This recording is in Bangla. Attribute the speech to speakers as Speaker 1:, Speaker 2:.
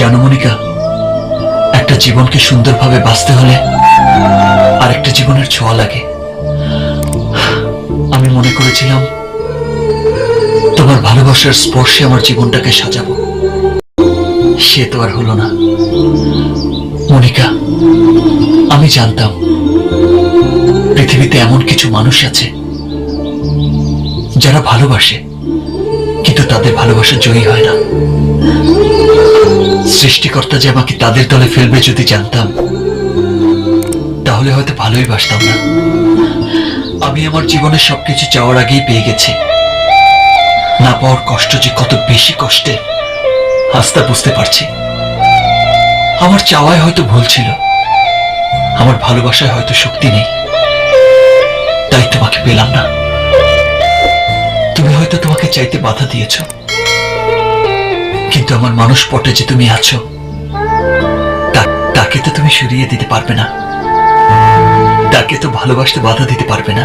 Speaker 1: জানো মনিকা একটা জীবনকে সুন্দরভাবে বাঁচতে হলে আর একটা জীবনের ছোঁয়া লাগে। আমি মনে করেছিলাম, তোমার ভালোবাসার স্পর্শে আমার জীবনটাকে সাজাবো। সে তো আর হলো না। মনিকা, আমি জানতাম, পৃথিবীতে এমন কিছু মানুষ আছে, যারা ভালোবাসে, কিন্তু তাদের ভালোবাসা জয়ী হয় না। সৃষ্টিকর্তা যে আমাকে তাদের দলে ফেলবে যদি জানতাম, তাহলে হয়তো ভালোই বাসতাম না। আমি আমার জীবনের সবকিছু চাওয়ার আগেই পেয়ে গেছি। না পাওয়ার কষ্ট যে কত বেশি কষ্টে আস্তা বুঝতে পারছি। আমার চাওয়ায় হয়তো ভুল ছিল, আমার ভালোবাসায় হয়তো শক্তি নেই। তাই তোমাকে পেলাম না। তুমি হয়তো তোমাকে চাইতে বাধা দিয়েছ। কিন্তু আমার মানুষ পটে যে তুমি আছো। তাকে তো তুমি সরিয়ে দিতে পারবে না। তাকে তো ভালোবাসতে বাধা দিতে পারবে না।